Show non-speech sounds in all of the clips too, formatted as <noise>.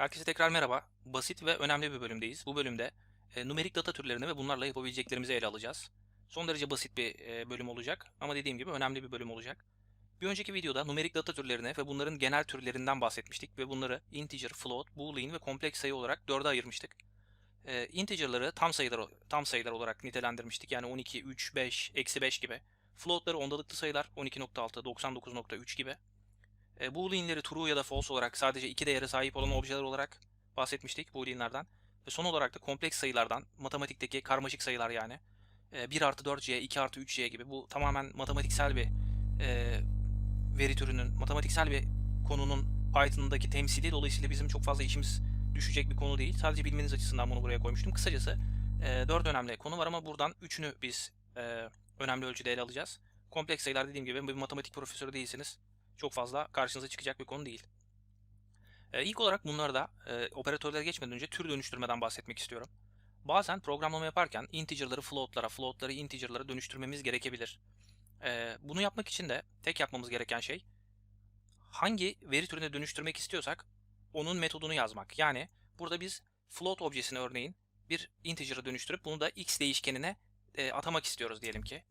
Herkese tekrar merhaba. Basit ve önemli bir bölümdeyiz. Bu bölümde e, numerik data türlerini ve bunlarla yapabileceklerimizi ele alacağız. Son derece basit bir e, bölüm olacak ama dediğim gibi önemli bir bölüm olacak. Bir önceki videoda numerik data türlerine ve bunların genel türlerinden bahsetmiştik ve bunları integer, float, boolean ve kompleks sayı olarak dörde ayırmıştık. E, integer'ları tam sayılar tam sayılar olarak nitelendirmiştik. Yani 12, 3, 5, eksi 5 gibi. Float'ları ondalıklı sayılar 12.6, 99.3 gibi. E, Boolean'leri true ya da false olarak sadece iki değere sahip olan objeler olarak bahsetmiştik Boolean'lerden. Ve son olarak da kompleks sayılardan, matematikteki karmaşık sayılar yani. E, 1 artı 4c, 2 artı 3c gibi bu tamamen matematiksel bir e, veri türünün, matematiksel bir konunun Python'daki temsili. Dolayısıyla bizim çok fazla işimiz düşecek bir konu değil. Sadece bilmeniz açısından bunu buraya koymuştum. Kısacası e, 4 önemli konu var ama buradan 3'ünü biz e, önemli ölçüde ele alacağız. Kompleks sayılar dediğim gibi bir matematik profesörü değilseniz çok fazla karşınıza çıkacak bir konu değil. Ee, ilk olarak bunlarda e, operatörlere geçmeden önce tür dönüştürmeden bahsetmek istiyorum. Bazen programlama yaparken integer'ları float'lara, float'ları integer'lara dönüştürmemiz gerekebilir. Ee, bunu yapmak için de tek yapmamız gereken şey hangi veri türüne dönüştürmek istiyorsak onun metodunu yazmak. Yani burada biz float objesini örneğin bir integer'a dönüştürüp bunu da x değişkenine e, atamak istiyoruz diyelim ki.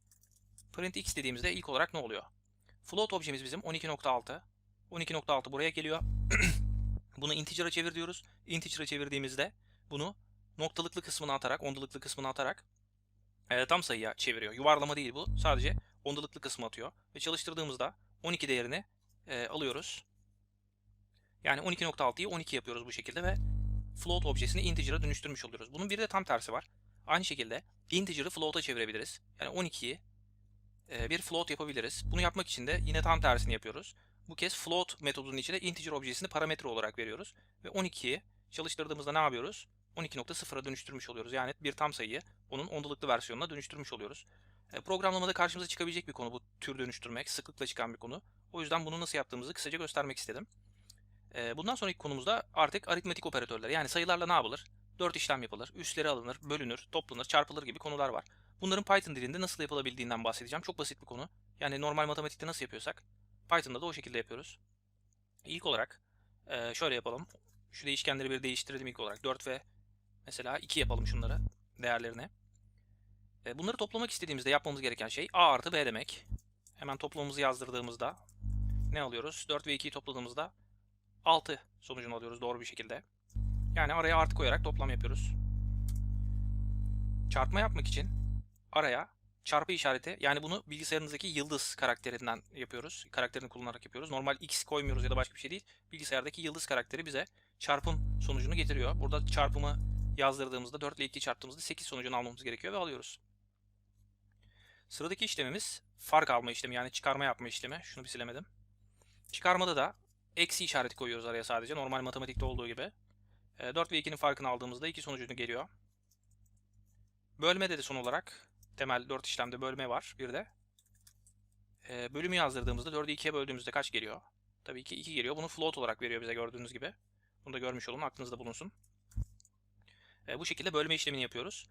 Print x dediğimizde ilk olarak ne oluyor? Float objemiz bizim 12.6. 12.6 buraya geliyor. <clears throat> bunu integer'a çevir diyoruz. Integer'a çevirdiğimizde bunu noktalıklı kısmına atarak, ondalıklı kısmına atarak e, tam sayıya çeviriyor. Yuvarlama değil bu. Sadece ondalıklı kısmı atıyor. Ve çalıştırdığımızda 12 değerini e, alıyoruz. Yani 12.6'yı 12 yapıyoruz bu şekilde ve float objesini integer'a dönüştürmüş oluyoruz. Bunun bir de tam tersi var. Aynı şekilde integer'ı float'a çevirebiliriz. Yani 12'yi e, bir float yapabiliriz. Bunu yapmak için de yine tam tersini yapıyoruz. Bu kez float metodunun içine integer objesini parametre olarak veriyoruz. Ve 12'yi çalıştırdığımızda ne yapıyoruz? 12.0'a dönüştürmüş oluyoruz. Yani bir tam sayıyı onun ondalıklı versiyonuna dönüştürmüş oluyoruz. E, programlamada karşımıza çıkabilecek bir konu bu tür dönüştürmek. Sıklıkla çıkan bir konu. O yüzden bunu nasıl yaptığımızı kısaca göstermek istedim. E, bundan sonraki konumuzda artık aritmetik operatörler. Yani sayılarla ne yapılır? 4 işlem yapılır, üstleri alınır, bölünür, toplanır, çarpılır gibi konular var. Bunların Python dilinde nasıl yapılabildiğinden bahsedeceğim. Çok basit bir konu. Yani normal matematikte nasıl yapıyorsak Python'da da o şekilde yapıyoruz. İlk olarak e, şöyle yapalım. Şu değişkenleri bir değiştirelim ilk olarak. 4 ve mesela 2 yapalım şunları değerlerini. E, bunları toplamak istediğimizde yapmamız gereken şey A artı B demek. Hemen toplamımızı yazdırdığımızda ne alıyoruz? 4 ve 2'yi topladığımızda 6 sonucunu alıyoruz doğru bir şekilde. Yani araya artı koyarak toplam yapıyoruz. Çarpma yapmak için araya çarpı işareti yani bunu bilgisayarınızdaki yıldız karakterinden yapıyoruz. Karakterini kullanarak yapıyoruz. Normal x koymuyoruz ya da başka bir şey değil. Bilgisayardaki yıldız karakteri bize çarpım sonucunu getiriyor. Burada çarpımı yazdırdığımızda 4 ile 2 çarptığımızda 8 sonucunu almamız gerekiyor ve alıyoruz. Sıradaki işlemimiz fark alma işlemi yani çıkarma yapma işlemi. Şunu bir silemedim. Çıkarmada da eksi işareti koyuyoruz araya sadece normal matematikte olduğu gibi. 4 ve 2'nin farkını aldığımızda 2 sonucunu geliyor. Bölmede de son olarak temel 4 işlemde bölme var bir de. E, bölümü yazdırdığımızda 4'ü 2'ye böldüğümüzde kaç geliyor? Tabii ki 2 geliyor. Bunu float olarak veriyor bize gördüğünüz gibi. Bunu da görmüş olun aklınızda bulunsun. E, bu şekilde bölme işlemini yapıyoruz.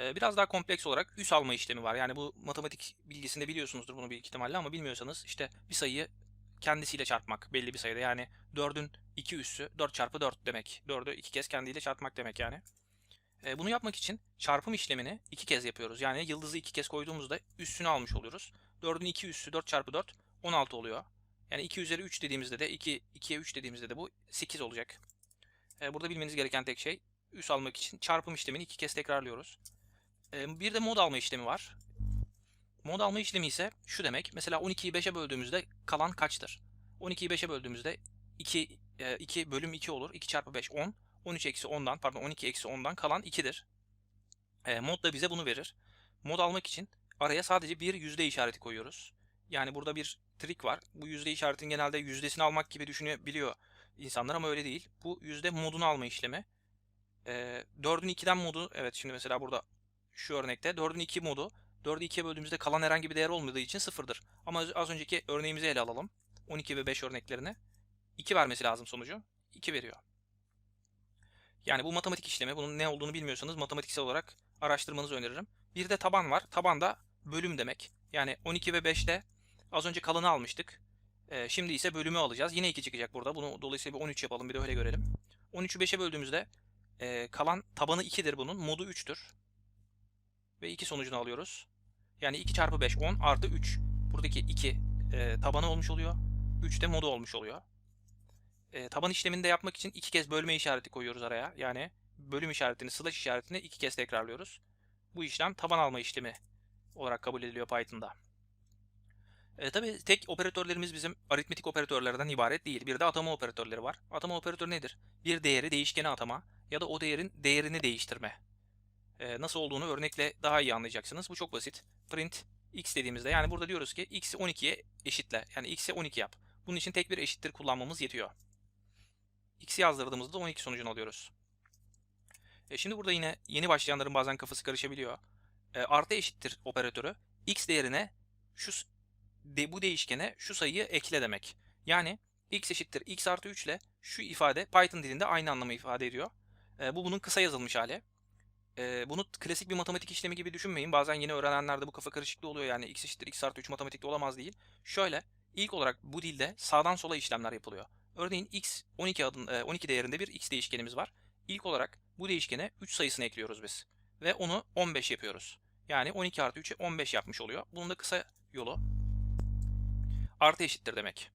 E, biraz daha kompleks olarak üs alma işlemi var. Yani bu matematik bilgisinde biliyorsunuzdur bunu büyük ihtimalle ama bilmiyorsanız işte bir sayıyı kendisiyle çarpmak belli bir sayıda. Yani 4'ün 2 üssü 4 çarpı 4 demek. 4'ü 2 kez kendiyle çarpmak demek yani. E, bunu yapmak için çarpım işlemini 2 kez yapıyoruz. Yani yıldızı 2 kez koyduğumuzda üssünü almış oluyoruz. 4'ün 2 üssü 4 çarpı 4 16 oluyor. Yani 2 üzeri 3 dediğimizde de 2 2'ye 3 dediğimizde de bu 8 olacak. E, burada bilmeniz gereken tek şey üs almak için çarpım işlemini 2 kez tekrarlıyoruz. E, bir de mod alma işlemi var. Mod alma işlemi ise şu demek. Mesela 12'yi 5'e böldüğümüzde kalan kaçtır? 12'yi 5'e böldüğümüzde 2, 2 bölüm 2 olur. 2 çarpı 5 10. 13 eksi 10'dan pardon 12 eksi 10'dan kalan 2'dir. E, mod da bize bunu verir. Mod almak için araya sadece bir yüzde işareti koyuyoruz. Yani burada bir trik var. Bu yüzde işaretin genelde yüzdesini almak gibi düşünebiliyor insanlar ama öyle değil. Bu yüzde modunu alma işlemi. E, 4'ün 2'den modu evet şimdi mesela burada şu örnekte 4'ün 2 modu 4'ü 2'ye böldüğümüzde kalan herhangi bir değer olmadığı için sıfırdır. Ama az önceki örneğimizi ele alalım. 12 ve 5 örneklerini. 2 vermesi lazım sonucu. 2 veriyor. Yani bu matematik işlemi, bunun ne olduğunu bilmiyorsanız matematiksel olarak araştırmanızı öneririm. Bir de taban var. Taban da bölüm demek. Yani 12 ve 5'te az önce kalanı almıştık. Ee, şimdi ise bölümü alacağız. Yine 2 çıkacak burada. Bunu dolayısıyla bir 13 yapalım bir de öyle görelim. 13'ü 5'e böldüğümüzde e, kalan tabanı 2'dir bunun. Modu 3'tür. Ve 2 sonucunu alıyoruz. Yani 2 çarpı 5 10 artı 3. Buradaki 2 e, tabanı olmuş oluyor. 3 de modu olmuş oluyor. E, taban işlemini de yapmak için iki kez bölme işareti koyuyoruz araya. Yani bölüm işaretini, slash işaretini iki kez tekrarlıyoruz. Bu işlem taban alma işlemi olarak kabul ediliyor Python'da. E, tabii tek operatörlerimiz bizim aritmetik operatörlerden ibaret değil. Bir de atama operatörleri var. Atama operatörü nedir? Bir değeri değişkene atama ya da o değerin değerini değiştirme. E, nasıl olduğunu örnekle daha iyi anlayacaksınız. Bu çok basit. Print x dediğimizde yani burada diyoruz ki x'i 12'ye eşitle. Yani x'e 12 yap. Bunun için tek bir eşittir kullanmamız yetiyor. X'i yazdırdığımızda 12 sonucunu alıyoruz. E, şimdi burada yine yeni başlayanların bazen kafası karışabiliyor. E, artı eşittir operatörü x değerine şu de, bu değişkene şu sayıyı ekle demek. Yani x eşittir x artı 3 ile şu ifade Python dilinde aynı anlamı ifade ediyor. E, bu bunun kısa yazılmış hali. E, bunu klasik bir matematik işlemi gibi düşünmeyin. Bazen yeni öğrenenlerde bu kafa karışıklığı oluyor. Yani x eşittir x artı 3 matematikte olamaz değil. Şöyle ilk olarak bu dilde sağdan sola işlemler yapılıyor. Örneğin x 12 adın 12 değerinde bir x değişkenimiz var. İlk olarak bu değişkene 3 sayısını ekliyoruz biz. Ve onu 15 yapıyoruz. Yani 12 artı 3'e 15 yapmış oluyor. Bunun da kısa yolu artı eşittir demek.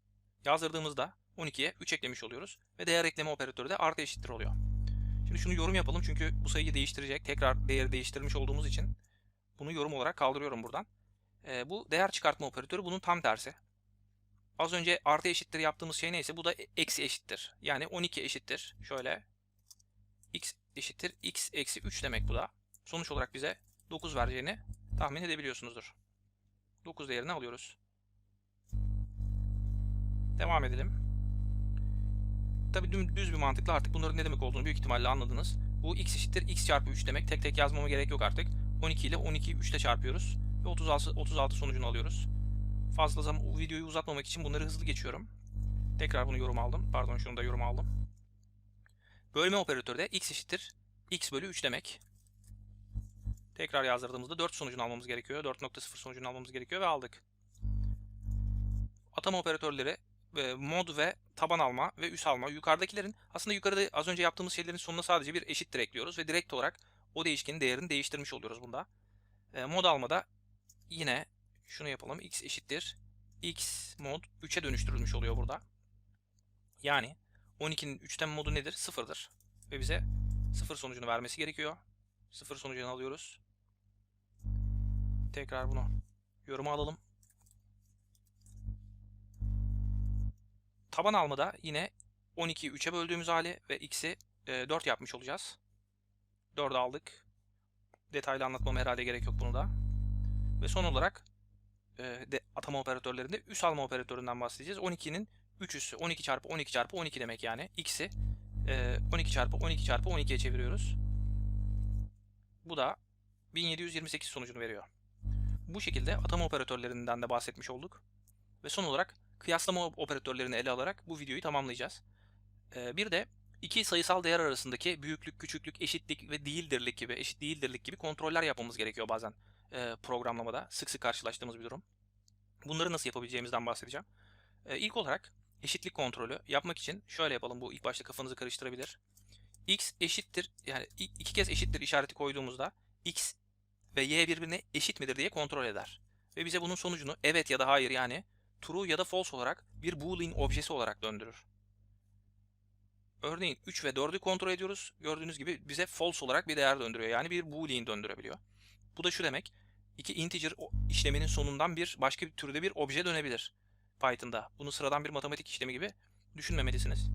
Yazdırdığımızda 12'ye 3 eklemiş oluyoruz. Ve değer ekleme operatörü de artı eşittir oluyor. Şimdi şunu yorum yapalım çünkü bu sayıyı değiştirecek. Tekrar değeri değiştirmiş olduğumuz için bunu yorum olarak kaldırıyorum buradan. E, bu değer çıkartma operatörü bunun tam tersi. Az önce artı eşittir yaptığımız şey neyse bu da eksi eşittir. Yani 12 eşittir. Şöyle x eşittir x eksi 3 demek bu da. Sonuç olarak bize 9 vereceğini tahmin edebiliyorsunuzdur. 9 değerini alıyoruz. Devam edelim. Tabi düz bir mantıkla artık bunların ne demek olduğunu büyük ihtimalle anladınız. Bu x eşittir x çarpı 3 demek. Tek tek yazmama gerek yok artık. 12 ile 12'yi 3 ile çarpıyoruz. Ve 36, 36 sonucunu alıyoruz. Fazla zaman videoyu uzatmamak için bunları hızlı geçiyorum. Tekrar bunu yorum aldım. Pardon şunu da yorum aldım. Bölme operatörü de x eşittir x bölü 3 demek. Tekrar yazdırdığımızda 4 sonucunu almamız gerekiyor. 4.0 sonucunu almamız gerekiyor ve aldık. Atama operatörleri mod ve taban alma ve üs alma. Yukarıdakilerin aslında yukarıda az önce yaptığımız şeylerin sonuna sadece bir eşittir ekliyoruz ve direkt olarak o değişkenin değerini değiştirmiş oluyoruz bunda. E, mod almada yine şunu yapalım. x eşittir x mod 3'e dönüştürülmüş oluyor burada. Yani 12'nin 3'ten modu nedir? 0'dır. Ve bize 0 sonucunu vermesi gerekiyor. 0 sonucunu alıyoruz. Tekrar bunu yoruma alalım. Taban almada yine 12'yi 3'e böldüğümüz hali ve x'i e, 4 yapmış olacağız. 4'ü aldık. Detaylı anlatmama herhalde gerek yok bunu da. Ve son olarak e, de, atama operatörlerinde üs alma operatöründen bahsedeceğiz. 12'nin 3 üssü 12 çarpı 12 çarpı 12 demek yani. X'i e, 12 çarpı 12 çarpı 12'ye çeviriyoruz. Bu da 1728 sonucunu veriyor. Bu şekilde atama operatörlerinden de bahsetmiş olduk. Ve son olarak kıyaslama operatörlerini ele alarak bu videoyu tamamlayacağız. Ee, bir de iki sayısal değer arasındaki büyüklük, küçüklük, eşitlik ve değildirlik gibi, eşit değildirlik gibi kontroller yapmamız gerekiyor bazen e, programlamada. Sık sık karşılaştığımız bir durum. Bunları nasıl yapabileceğimizden bahsedeceğim. E, ilk olarak eşitlik kontrolü yapmak için şöyle yapalım. Bu ilk başta kafanızı karıştırabilir. x eşittir, yani iki kez eşittir işareti koyduğumuzda x ve y birbirine eşit midir diye kontrol eder. Ve bize bunun sonucunu evet ya da hayır yani true ya da false olarak bir boolean objesi olarak döndürür. Örneğin 3 ve 4'ü kontrol ediyoruz. Gördüğünüz gibi bize false olarak bir değer döndürüyor. Yani bir boolean döndürebiliyor. Bu da şu demek. İki integer işleminin sonundan bir başka bir türde bir obje dönebilir Python'da. Bunu sıradan bir matematik işlemi gibi düşünmemelisiniz.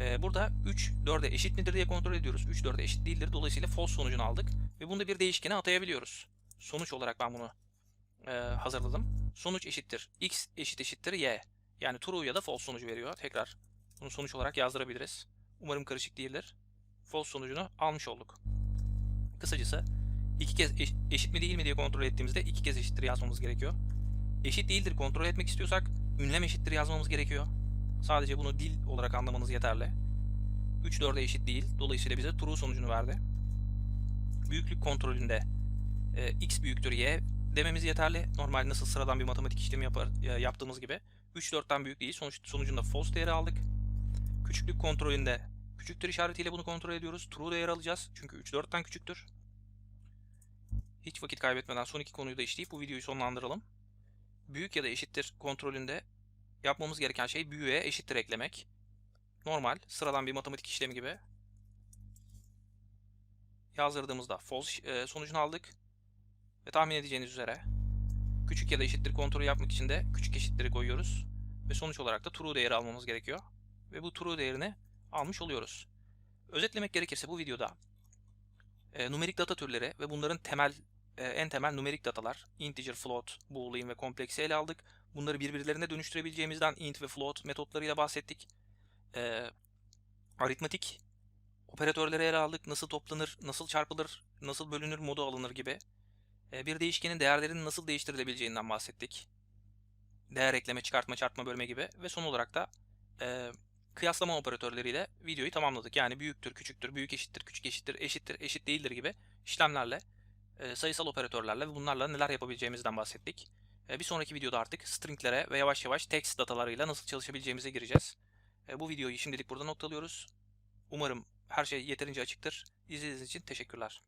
Ee, burada 3 4'e eşit midir diye kontrol ediyoruz. 3 4'e eşit değildir. Dolayısıyla false sonucunu aldık. Ve bunu da bir değişkene atayabiliyoruz. Sonuç olarak ben bunu e, hazırladım. Sonuç eşittir. X eşit eşittir Y. Yani true ya da false sonucu veriyor. Tekrar bunu sonuç olarak yazdırabiliriz. Umarım karışık değildir. False sonucunu almış olduk. Kısacası iki kez eşit mi değil mi diye kontrol ettiğimizde iki kez eşittir yazmamız gerekiyor. Eşit değildir kontrol etmek istiyorsak ünlem eşittir yazmamız gerekiyor. Sadece bunu dil olarak anlamanız yeterli. 3 4'e eşit değil. Dolayısıyla bize true sonucunu verdi. Büyüklük kontrolünde e, x büyüktür y dememiz yeterli. Normal nasıl sıradan bir matematik işlemi yapar, e, yaptığımız gibi. 3 4'ten büyük değil. Sonuç, sonucunda false değeri aldık. Küçüklük kontrolünde Küçüktür işaretiyle bunu kontrol ediyoruz. True değer alacağız. Çünkü 3 4'ten küçüktür. Hiç vakit kaybetmeden son iki konuyu da işleyip bu videoyu sonlandıralım. Büyük ya da eşittir kontrolünde yapmamız gereken şey büyüğe eşittir eklemek. Normal, sıradan bir matematik işlemi gibi. Yazdırdığımızda false e, sonucunu aldık. Ve tahmin edeceğiniz üzere küçük ya da eşittir kontrolü yapmak için de küçük eşitleri koyuyoruz. Ve sonuç olarak da true değeri almamız gerekiyor. Ve bu true değerini almış oluyoruz. Özetlemek gerekirse bu videoda e, numerik data türleri ve bunların temel en temel numerik datalar integer, float, boolean ve kompleksi ele aldık. Bunları birbirlerine dönüştürebileceğimizden int ve float metotlarıyla bahsettik. E, aritmatik operatörleri ele aldık. Nasıl toplanır, nasıl çarpılır, nasıl bölünür, modu alınır gibi. E, bir değişkenin değerlerinin nasıl değiştirilebileceğinden bahsettik. Değer ekleme, çıkartma, çarpma, bölme gibi. Ve son olarak da e, kıyaslama operatörleriyle videoyu tamamladık. Yani büyüktür, küçüktür, büyük eşittir, küçük eşittir, eşittir, eşit değildir gibi işlemlerle, e, sayısal operatörlerle ve bunlarla neler yapabileceğimizden bahsettik. E, bir sonraki videoda artık stringlere ve yavaş yavaş text datalarıyla nasıl çalışabileceğimize gireceğiz. E, bu videoyu şimdilik burada noktalıyoruz. Umarım her şey yeterince açıktır. İzlediğiniz için teşekkürler.